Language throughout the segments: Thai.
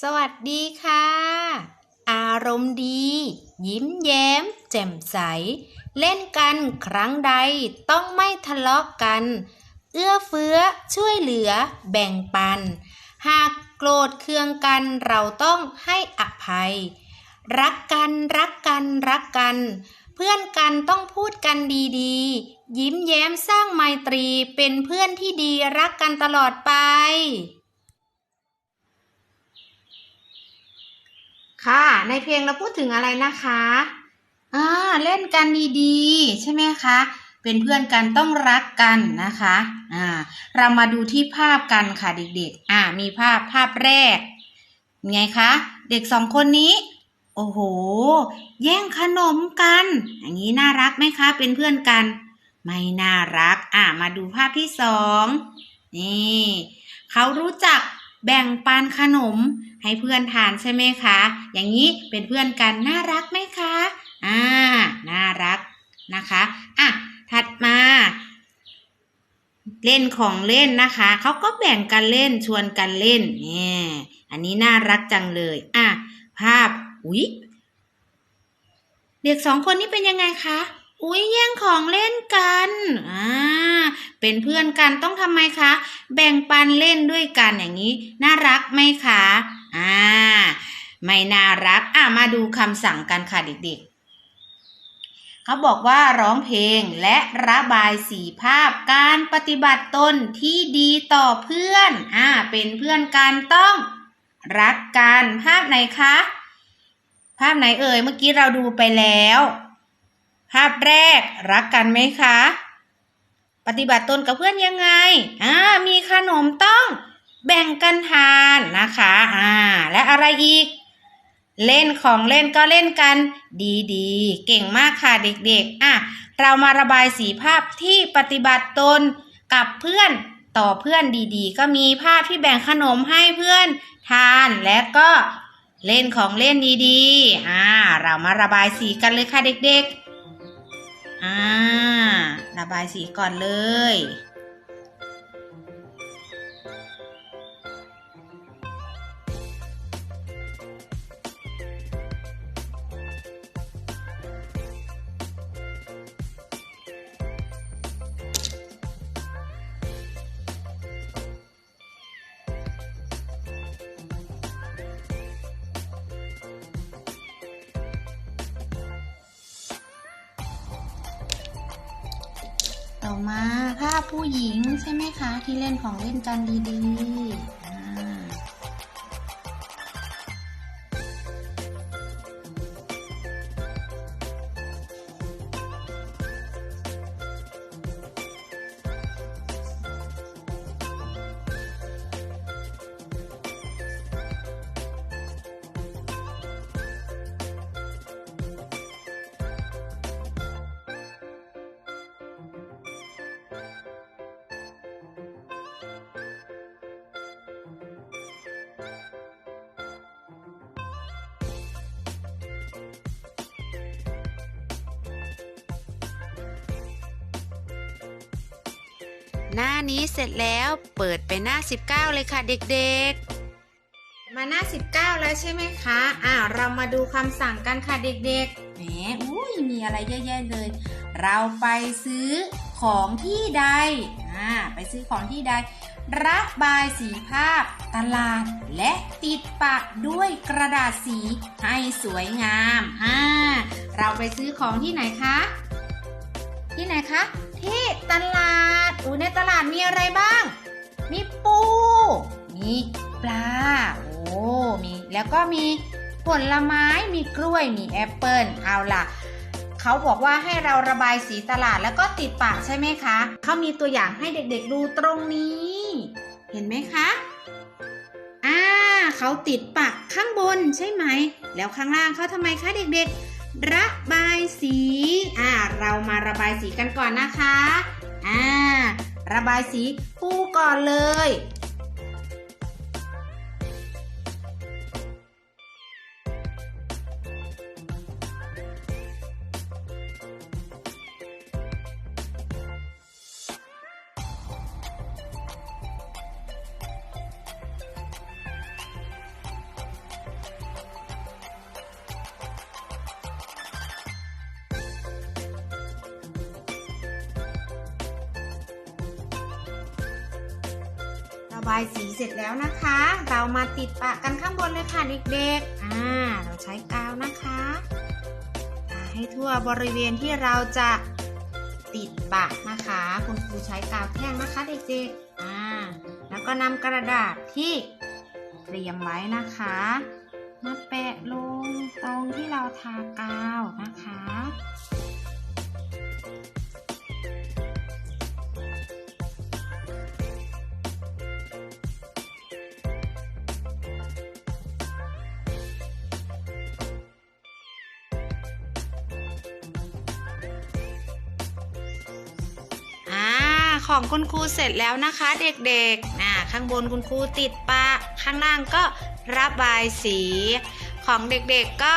สวัสดีค่ะ อารมณ์ดี ยิ้มแย้ม แจ่มใส เล่นกันครั้งใดต้องไม่ทะเลาะกัน เอื้อเฟื้อช่วยเหลือ แบ่งปัน หากโกรธเคืองกันเราต้องให้อภัย รักกันรักกันรักกัน เพื่อนกันต้องพูดกันดีๆ ยิ้มแย้มสร้างไมตรีเป็นเพื่อนที่ดีรักกันตลอดไป ค่ะ ในเพลงเราพูดถึงอะไรนะคะอ่าเล่นกันดีๆ ใช่ไหมคะ เป็นเพื่อนกันต้องรักกันนะคะอ่าเรามาดูที่ภาพกันค่ะเด็กๆ อ่า มีภาพภาพแรก ไงคะ เด็กสองคนนี้ โอ้โห แย่งขนมกัน อย่างนี้น่ารักไหมคะ เป็นเพื่อนกัน ไม่น่ารัก อ่ามาดูภาพที่สองนี่ เขารู้จัก แบ่งปันขนมให้เพื่อนทานใช่ไหมคะ อย่างนี้เป็นเพื่อนกันน่ารักไหมคะ อ่า น่ารักนะคะ อะ ถัดมา เล่นของเล่นนะคะ เขาก็แบ่งกันเล่นชวนกันเล่นเนี่ยอันนี้น่ารักจังเลย อะ ภาพ อุ๊ย เด็กสองคนนี้เป็นยังไงคะ อุ๊ย แย่งของเล่นกัน อ่า เป็นเพื่อนกันต้องทำไมคะ แบ่งปันเล่นด้วยกันอย่างนี้ น่ารักไหมคะอ่าไม่น่ารักอะมาดูคำสั่งกันค่ะเด็กๆ เขาบอกว่าร้องเพลงและระบายสีภาพการปฏิบัติตนที่ดีต่อเพื่อนอ่าเป็นเพื่อนกันต้องรักกันภาพไหนคะ ภาพไหนเอ่ยเมื่อกี้เราดูไปแล้ว ภาพแรกรักกันไหมคะ ปฏิบัติตนกับเพื่อนยังไง อ่า มีขนมต้องแบ่งกันทานนะคะ อ่า และอะไรอีก เล่นของเล่นก็เล่นกัน ดีๆ เก่งมากค่ะเด็กๆ อะ เรามาระบายสีภาพที่ปฏิบัติตนกับเพื่อนต่อเพื่อนดีๆ ก็มีภาพที่แบ่งขนมให้เพื่อนทานและก็เล่นของเล่นดีๆ อ่า เรามาระบายสีกันเลยค่ะเด็กๆ อ่า ระบายสีก่อนเลย ต่อมาภาพผู้หญิงใช่ไหมคะ ที่เล่นของเล่นกันดีๆ หน้านี้เสร็จแล้วเปิดไปหน้า 19 เลยค่ะเด็กๆ มาหน้า 19 แล้วใช่ไหมคะอ่าเรามาดูคำสั่งกันค่ะเด็กๆแหมอุ้ยมีอะไรเยอะแยะเลย เราไปซื้อของที่ใดอ่าไปซื้อของที่ใดระบายสีภาพ ตลาด และติดปะด้วยกระดาษสีให้สวยงามอ่าเราไปซื้อของที่ไหนคะ ที่ไหนคะ ที่ตลาดอูในตลาดมีอะไรบ้าง มีปู มีปลา โอ้มีแล้วก็มีผลไม้มีกล้วยมีแอปเปิลเอาล่ะเขาบอกว่าให้เราระบายสีตลาดแล้วก็ติดปากใช่ไหมคะ เขามีตัวอย่างให้เด็กๆดูตรงนี้ เห็นไหมคะ อ่าเขาติดปากข้างบนใช่ไหม แล้วข้างล่างเขาทำไมคะเด็กๆ ระบายสี อ่า เรามาระบายสีกันก่อนนะคะ อ่า ระบายสีปูก่อนเลย ระบายสีเสร็จแล้วนะคะ เรามาติดปะกันข้างบนเลยค่ะเด็กๆ อ่า เราใช้กาวนะคะทาให้ทั่วบริเวณที่เราจะติดปะนะคะ คุณครูใช้กาวแท่งนะคะเด็กๆ อ่า แล้วก็นำกระดาษที่เตรียมไว้นะคะมาแปะลงตรงที่เราทากาวนะคะ ของคุณครูเสร็จแล้วนะคะ เด็กๆนะข้างบนคุณครูติดปะข้างล่างก็ระบายสีของเด็กๆก็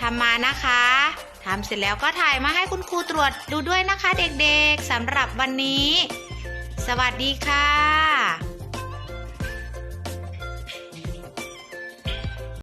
ทำมานะคะทำเสร็จแล้วก็ถ่ายมาให้คุณครูตรวจดูด้วยนะคะ เด็กๆสำหรับวันนี้ สวัสดีค่ะ